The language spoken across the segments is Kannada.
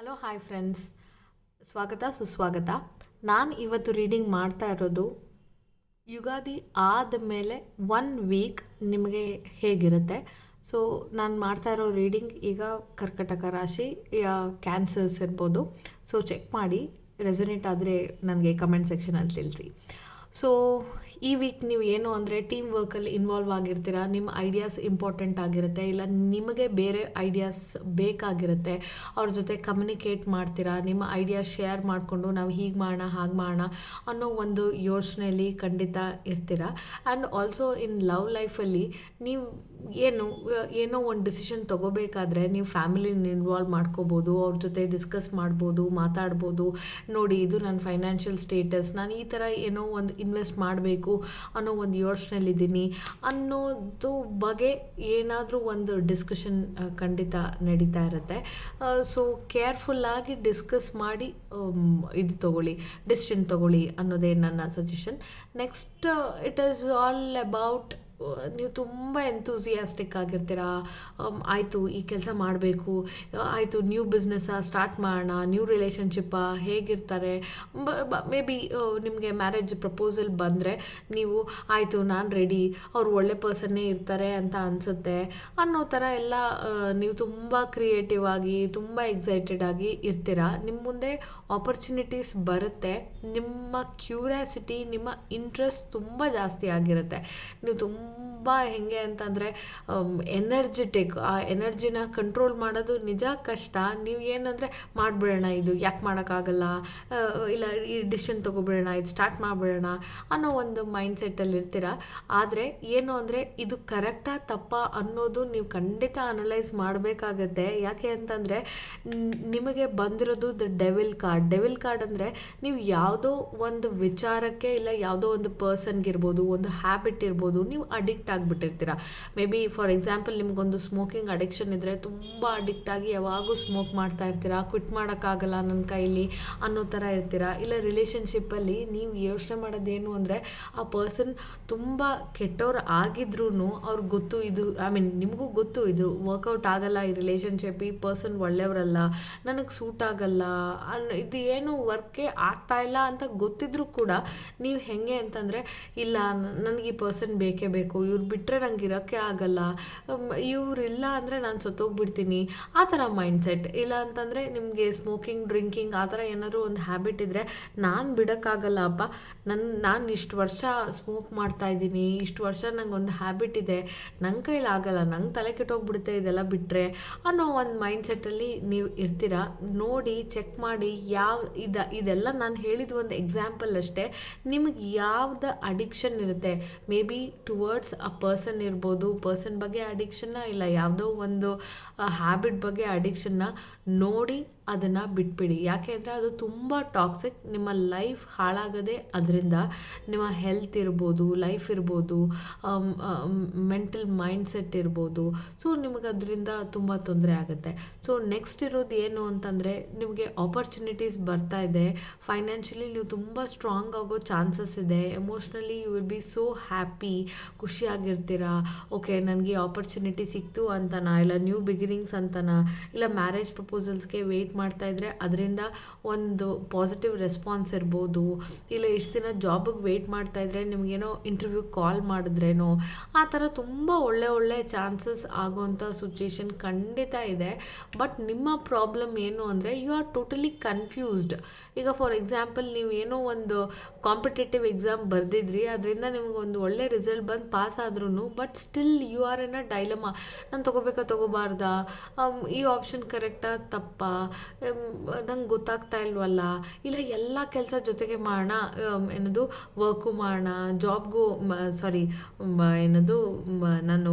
ಹಲೋ ಹಾಯ್ ಫ್ರೆಂಡ್ಸ್ ಸ್ವಾಗತ, ಸುಸ್ವಾಗತ. ನಾನು ಇವತ್ತು ರೀಡಿಂಗ್ ಮಾಡ್ತಾ ಇರೋದು ಯುಗಾದಿ ಆದ ಮೇಲೆ ಒನ್ ವೀಕ್ ನಿಮಗೆ ಹೇಗಿರುತ್ತೆ? ಸೊ ನಾನು ಮಾಡ್ತಾ ಇರೋ ರೀಡಿಂಗ್ ಈಗ ಕರ್ಕಟಕ ರಾಶಿ ಕ್ಯಾನ್ಸರ್ಸ್ ಇರ್ಬೋದು. ಸೊ ಚೆಕ್ ಮಾಡಿ ರೆಸೊನೇಟ್ ಆದರೆ ನನಗೆ ಕಮೆಂಟ್ ಸೆಕ್ಷನಲ್ಲಿ ತಿಳಿಸಿ. ಸೊ ಈ ವೀಕ್ ನೀವು ಏನು ಅಂದರೆ ಟೀಮ್ ವರ್ಕಲ್ಲಿ ಇನ್ವಾಲ್ವ್ ಆಗಿರ್ತೀರಾ, ನಿಮ್ಮ ಐಡಿಯಾಸ್ ಇಂಪಾರ್ಟೆಂಟ್ ಆಗಿರುತ್ತೆ, ಇಲ್ಲ ನಿಮಗೆ ಬೇರೆ ಐಡಿಯಾಸ್ ಬೇಕಾಗಿರುತ್ತೆ, ಅವ್ರ ಜೊತೆ ಕಮ್ಯುನಿಕೇಟ್ ಮಾಡ್ತೀರಾ, ನಿಮ್ಮ ಐಡಿಯಾ ಶೇರ್ ಮಾಡಿಕೊಂಡು ನಾವು ಹೀಗೆ ಮಾಡೋಣ, ಹಾಗೆ ಮಾಡೋಣ ಅನ್ನೋ ಒಂದು ಯೋಚನೆಯಲ್ಲಿ ಖಂಡಿತ ಇರ್ತೀರಾ. ಆ್ಯಂಡ್ ಆಲ್ಸೋ ಇನ್ ಲವ್ ಲೈಫಲ್ಲಿ ನೀವು ಏನು, ಏನೋ ಒಂದು ಡಿಸಿಷನ್ ತೊಗೋಬೇಕಾದ್ರೆ ನೀವು ಫ್ಯಾಮಿಲಿನ ಇನ್ವಾಲ್ವ್ ಮಾಡ್ಕೋಬೋದು, ಅವ್ರ ಜೊತೆ ಡಿಸ್ಕಸ್ ಮಾಡ್ಬೋದು, ಮಾತಾಡ್ಬೋದು. ನೋಡಿ, ಇದು ನನ್ನ ಫೈನಾನ್ಷಿಯಲ್ ಸ್ಟೇಟಸ್ ನಾನು ಈ ಥರ ಏನೋ ಒಂದು ಇನ್ವೆಸ್ಟ್ ಮಾಡಬೇಕು ಅನ್ನೋ ಒಂದು ಯೋಚನೆಯಲ್ಲಿದ್ದೀನಿ ಅನ್ನೋದು ಬಗ್ಗೆ ಏನಾದರೂ ಒಂದು ಡಿಸ್ಕಷನ್ ಖಂಡಿತ ನಡೀತಾ ಇರುತ್ತೆ. ಸೊ ಕೇರ್ಫುಲ್ಲಾಗಿ ಡಿಸ್ಕಸ್ ಮಾಡಿ ಇದು ತೊಗೊಳ್ಳಿ ಡಿಸಿಷನ್ ತೊಗೊಳ್ಳಿ ಅನ್ನೋದೇ ನನ್ನ suggestion next it is all about ನೀವು ತುಂಬ ಎಂತೂಸಿಯಾಸ್ಟಿಕ್ ಆಗಿರ್ತೀರಾ? ಆಯಿತು, ಈ ಕೆಲಸ ಮಾಡಬೇಕು. ಆಯಿತು ನ್ಯೂ ಬಿಸ್ನೆಸ್ಸಾ ಸ್ಟಾರ್ಟ್ ಮಾಡೋಣ ನ್ಯೂ ರಿಲೇಷನ್ಶಿಪ್ಪಾ ಹೇಗಿರ್ತಾರೆ? ಮೇ ಬಿ ನಿಮಗೆ ಮ್ಯಾರೇಜ್ ಪ್ರಪೋಸಲ್ ಬಂದರೆ ನೀವು, ಆಯಿತು, ನಾನು ರೆಡಿ ಅವ್ರು ಒಳ್ಳೆ ಪರ್ಸನ್ನೇ ಇರ್ತಾರೆ ಅಂತ ಅನಿಸುತ್ತೆ. ಅನ್ನೋ ಥರ ಎಲ್ಲ ನೀವು ತುಂಬ ಕ್ರಿಯೇಟಿವ್ ಆಗಿ, ತುಂಬ ಎಕ್ಸೈಟೆಡ್ ಆಗಿ ಇರ್ತೀರಾ? ನಿಮ್ಮ ಮುಂದೆ ಆಪರ್ಚುನಿಟೀಸ್ ಬರುತ್ತೆ. ನಿಮ್ಮ ಕ್ಯೂರಿಯಾಸಿಟಿ ನಿಮ್ಮ ಇಂಟ್ರೆಸ್ಟ್ ತುಂಬ ಜಾಸ್ತಿ ಆಗಿರುತ್ತೆ. ನೀವು ತುಂಬ Mm. ಹೆಂಗೆ ಅಂತಂದರೆ ಎನರ್ಜೆಟಿಕ್ ಆ ಎನರ್ಜಿನ ಕಂಟ್ರೋಲ್ ಮಾಡೋದು ನಿಜ ಕಷ್ಟ. ನೀವು ಏನಂದರೆ ಮಾಡಿಬಿಡೋಣ ಇದು, ಯಾಕೆ ಮಾಡೋಕ್ಕಾಗಲ್ಲ? ಇಲ್ಲ ಈ ಡಿಸಿಷನ್ ತೊಗೊಬಿಡೋಣ, ಇದು ಸ್ಟಾರ್ಟ್ ಮಾಡಿಬಿಡೋಣ ಅನ್ನೋ ಒಂದು ಮೈಂಡ್ ಸೆಟ್ಟಲ್ಲಿ ಇರ್ತೀರ? ಆದರೆ ಏನು ಅಂದರೆ ಇದು ಕರೆಕ್ಟಾ ತಪ್ಪಾ ಅನ್ನೋದು ನೀವು ಖಂಡಿತ ಅನಲೈಸ್ ಮಾಡಬೇಕಾಗತ್ತೆ. ಯಾಕೆ ಅಂತಂದರೆ ನಿಮಗೆ ಬಂದಿರೋದು the devil card devil card ಅಂದರೆ ನೀವು ಯಾವುದೋ ಒಂದು ವಿಚಾರಕ್ಕೆ ಇಲ್ಲ ಯಾವುದೋ ಒಂದು ಪರ್ಸನ್ಗಿರ್ಬೋದು ಒಂದು ಹ್ಯಾಬಿಟ್ ಇರ್ಬೋದು, ನೀವು ಅಡಿಕ್ಟ್ ಆಗಿಬಿಟ್ಟಿರ್ತೀರ? ಮೇ ಬಿ ಫಾರ್ ಎಕ್ಸಾಂಪಲ್ ನಿಮಗೊಂದು ಸ್ಮೋಕಿಂಗ್ ಅಡಿಕ್ಷನ್ ಇದ್ದರೆ ತುಂಬ ಅಡಿಕ್ಟ್ ಆಗಿ ಯಾವಾಗೂ ಸ್ಮೋಕ್ ಮಾಡ್ತಾ ಇರ್ತೀರಾ? ಕ್ವಿಟ್ ಮಾಡೋಕ್ಕಾಗಲ್ಲ ನನ್ನ ಕೈಲಿ ಅನ್ನೋ ಥರ ಇರ್ತೀರಾ? ಇಲ್ಲ ರಿಲೇಷನ್ಶಿಪ್ಪಲ್ಲಿ ನೀವು ಯೋಚನೆ ಮಾಡೋದೇನು ಅಂದರೆ ಆ ಪರ್ಸನ್ ತುಂಬ ಕೆಟ್ಟವ್ರು ಆಗಿದ್ರೂ ಅವ್ರಿಗೆ ಗೊತ್ತು ಇದು ಐ ಮೀನ್ ನಿಮಗೂ ಗೊತ್ತು ಇದು ವರ್ಕೌಟ್ ಆಗಲ್ಲ, ಈ ರಿಲೇಷನ್ಶಿಪ್ ಈ ಪರ್ಸನ್ ಒಳ್ಳೆಯವರಲ್ಲ ನನಗೆ ಸೂಟ್ ಆಗಲ್ಲ, ಅನ್, ಇದು ಏನು ವರ್ಕೇ ಆಗ್ತಾ ಇಲ್ಲ ಅಂತ ಗೊತ್ತಿದ್ರೂ ಕೂಡ ನೀವು ಹೆಂಗೆ ಅಂತಂದರೆ, ಇಲ್ಲ ನನಗೆ ಈ ಪರ್ಸನ್ ಬೇಕೇ ಬೇಕು, ಇವ್ರು ಬಿಟ್ಟರೆ ನಂಗೆ ಇರೋಕ್ಕೆ ಆಗಲ್ಲ. ಇವರಿಲ್ಲ ಅಂದರೆ ನಾನು ಸತ್ತೋಗ್ಬಿಡ್ತೀನಿ. ಆ ಥರ ಮೈಂಡ್ ಸೆಟ್ ಇಲ್ಲ ಅಂತಂದರೆ ನಿಮಗೆ ಸ್ಮೋಕಿಂಗ್ ಡ್ರಿಂಕಿಂಗ್ ಆ ಥರ ಏನಾದರೂ ಒಂದು ಹ್ಯಾಬಿಟ್ ಇದ್ದರೆ ನಾನು ಬಿಡೋಕ್ಕಾಗಲ್ಲ, ಅಪ್ಪ. ನನ್ನ ನಾನು ಇಷ್ಟು ವರ್ಷ ಸ್ಮೋಕ್ ಮಾಡ್ತಾ ಇದ್ದೀನಿ, ಇಷ್ಟು ವರ್ಷ ನಂಗೆ ಒಂದು ಹ್ಯಾಬಿಟ್ ಇದೆ. ನನ್ನ ಆಗಲ್ಲ, ನಂಗೆ ತಲೆ ಕೆಟ್ಟೋಗ್ಬಿಡುತ್ತೆ ಇದೆಲ್ಲ ಬಿಟ್ಟರೆ ಅನ್ನೋ ಒಂದು ಮೈಂಡ್ ಸೆಟ್ಟಲ್ಲಿ ನೀವು ಇರ್ತೀರಾ? ನೋಡಿ ಚೆಕ್ ಮಾಡಿ, ಯಾವ, ಇದ, ಇದೆಲ್ಲ ನಾನು ಹೇಳಿದ ಒಂದು ಎಕ್ಸಾಂಪಲ್ ಅಷ್ಟೇ. ನಿಮಗೆ ಯಾವ್ದು ಅಡಿಕ್ಷನ್ ಇರುತ್ತೆ? May be towards a person ಇರ್ಬೋದು ಪರ್ಸನ್ ಬಗ್ಗೆ ಅಡಿಕ್ಷನ್ನ ಇಲ್ಲ. ಯಾವುದೋ ಒಂದು ಹ್ಯಾಬಿಟ್ ಬಗ್ಗೆ ಅಡಿಕ್ಷನ್ನ ನೋಡಿ ಅದನ್ನು ಬಿಟ್ಬಿಡಿ. ಯಾಕೆ ಅಂದರೆ ಅದು ತುಂಬ ಟಾಕ್ಸಿಕ್ ನಿಮ್ಮ ಲೈಫ್ ಹಾಳಾಗದೆ ಅದರಿಂದ ನಿಮ್ಮ ಹೆಲ್ತ್ ಇರ್ಬೋದು ಲೈಫ್ ಇರ್ಬೋದು ಮೆಂಟಲ್ ಮೈಂಡ್ ಸೆಟ್ ಇರ್ಬೋದು. ಸೊ ನಿಮಗೆ ಅದರಿಂದ ತುಂಬ ತೊಂದರೆ ಆಗುತ್ತೆ. ಸೊ ನೆಕ್ಸ್ಟ್ ಇರೋದು ಏನು ಅಂತಂದರೆ, ನಿಮಗೆ ಆಪರ್ಚುನಿಟೀಸ್ ಬರ್ತಾ ಇದೆ. ಫೈನಾನ್ಷಿಯಲಿ ನೀವು ತುಂಬ ಸ್ಟ್ರಾಂಗ್ ಆಗೋ ಚಾನ್ಸಸ್ ಇದೆ. Emotionally you will be so happy ಖುಷಿಯಾಗಿರ್ತೀರಾ. Okay ನನಗೆ ಆಪರ್ಚುನಿಟಿ ಸಿಕ್ತು ಅಂತನಾ, ಇಲ್ಲ ನ್ಯೂ ಬಿಗಿನಿಂಗ್ಸ್ ಅಂತನಾ, ಇಲ್ಲ ಮ್ಯಾರೇಜ್ ಪ್ರಪೋಸಲ್ಸ್ಗೆ ವೆಯ್ಟ್ ಮಾಡ್ತಾ ಇದ್ರೆ ಅದರಿಂದ ಒಂದು ಪಾಸಿಟಿವ್ ರೆಸ್ಪಾನ್ಸ್ ಇರ್ಬೋದು. ಇಲ್ಲ ಇಷ್ಟು ದಿನ ಜಾಬಿಗೆ ವೆಯ್ಟ್ ಮಾಡ್ತಾ ಇದ್ರೆ ನಿಮಗೇನೋ ಇಂಟರ್ವ್ಯೂ ಕಾಲ್ ಮಾಡಿದ್ರೇನೋ, ಆ ಥರ ತುಂಬ ಒಳ್ಳೆ ಒಳ್ಳೆ ಚಾನ್ಸಸ್ ಆಗೋವಂಥ ಸಿಚುಯೇಷನ್ ಖಂಡಿತ ಇದೆ. ಬಟ್ ನಿಮ್ಮ ಪ್ರಾಬ್ಲಮ್ ಏನು ಅಂದರೆ ಯು ಆರ್ ಟೋಟಲಿ ಕನ್ಫ್ಯೂಸ್ಡ್ ಈಗ ಫಾರ್ ಎಕ್ಸಾಂಪಲ್ ನೀವು ಏನೋ ಒಂದು ಕಾಂಪಿಟೇಟಿವ್ ಎಕ್ಸಾಮ್ ಬರೆದಿದ್ರಿ, ಅದರಿಂದ ನಿಮ್ಗೆ ಒಂದು ಒಳ್ಳೆ ರಿಸಲ್ಟ್ ಬಂದು ಪಾಸ್ ಆದ್ರೂ but still you are in a dilemma ನಾನು ತೊಗೋಬೇಕಾ ತೊಗೋಬಾರ್ದಾ? ಈ ಆಪ್ಷನ್ ಕರೆಕ್ಟಾ ತಪ್ಪಾ? ನಂಗೆ ಗೊತ್ತಾಗ್ತಾ ಇಲ್ವಲ್ಲ? ಇಲ್ಲ, ಎಲ್ಲ ಕೆಲಸ ಜೊತೆಗೆ ಮಾಡೋಣ ಏನದು ವರ್ಕು ಮಾಡೋಣ ಜಾಬ್ಗೂ ಸಾರಿ ಏನದು ನಾನು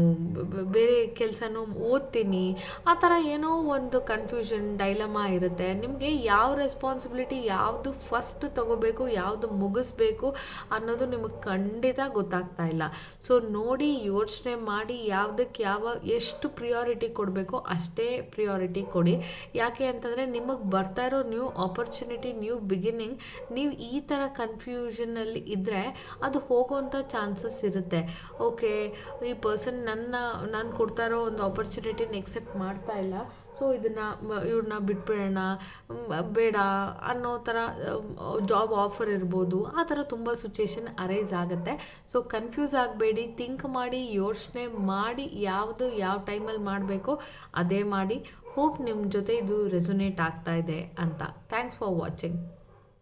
ಬೇರೆ ಕೆಲಸನೂ ಓದ್ತೀನಿ. ಆ ಥರ ಏನೋ ಒಂದು ಕನ್ಫ್ಯೂಷನ್ ಡೈಲಮ ಇರುತ್ತೆ. ನಿಮಗೆ ಯಾವ ರೆಸ್ಪಾನ್ಸಿಬಿಲಿಟಿ ಯಾವುದು ಫಸ್ಟ್ ತಗೋಬೇಕು, ಯಾವುದು ಮುಗಿಸ್ಬೇಕು ಅನ್ನೋದು ನಿಮಗೆ ಖಂಡಿತ ಗೊತ್ತಾಗ್ತಾ ಇಲ್ಲ. ಸೊ ನೋಡಿ, ಯೋಚನೆ ಮಾಡಿ ಯಾವುದಕ್ಕೆ ಯಾವ, ಎಷ್ಟು ಪ್ರಿಯಾರಿಟಿ ಕೊಡಬೇಕು ಅಷ್ಟೇ ಪ್ರಿಯಾರಿಟಿ ಕೊಡಿ. ಯಾಕೆ ಅಂತಂದರೆ ನಿಮಗೆ ಬರ್ತಾ ಇರೋ ನ್ಯೂ ಆಪರ್ಚುನಿಟಿ ನ್ಯೂ ಬಿಗಿನಿಂಗ್ ನೀವು ಈ ಥರ ಕನ್ಫ್ಯೂಷನಲ್ಲಿ ಇದ್ದರೆ ಅದು ಹೋಗೋವಂಥ ಚಾನ್ಸಸ್ ಇರುತ್ತೆ. ಓಕೆ ಈ ಪರ್ಸನ್ ನನ್ನ, ನಾನು ಕೊಡ್ತಾ ಇರೋ ಒಂದು ಆಪರ್ಚುನಿಟಿನ ಎಕ್ಸೆಪ್ಟ್ ಮಾಡ್ತಾ ಇಲ್ಲ. ಸೊ ಇದನ್ನು ಇವ್ರನ್ನ ಬಿಟ್ಬಿಡೋಣ ಬೇಡ ಅನ್ನೋ ಥರ ಜಾಬ್ ಆಫರ್ ಇರ್ಬೋದು. ಆ ಥರ ತುಂಬ ಸಿಚುಯೇಷನ್ ಅರೈಸ್ ಆಗುತ್ತೆ. ಸೊ ಕನ್ಫ್ಯೂಸ್ ಆಗಬೇಡಿ ಥಿಂಕ್ ಮಾಡಿ, ಯೋಚನೆ ಮಾಡಿ, ಯಾವುದು, ಯಾವ ಟೈಮಲ್ಲಿ ಮಾಡಬೇಕು ಅದೇ ಮಾಡಿ. ಹೋಪ್ ನಿಮ್ಮ ಜೊತೆ ಇದು ರೆಸೊನೇಟ್ ಆಗ್ತಾ ಇದೆ ಅಂತ. Thanks for watching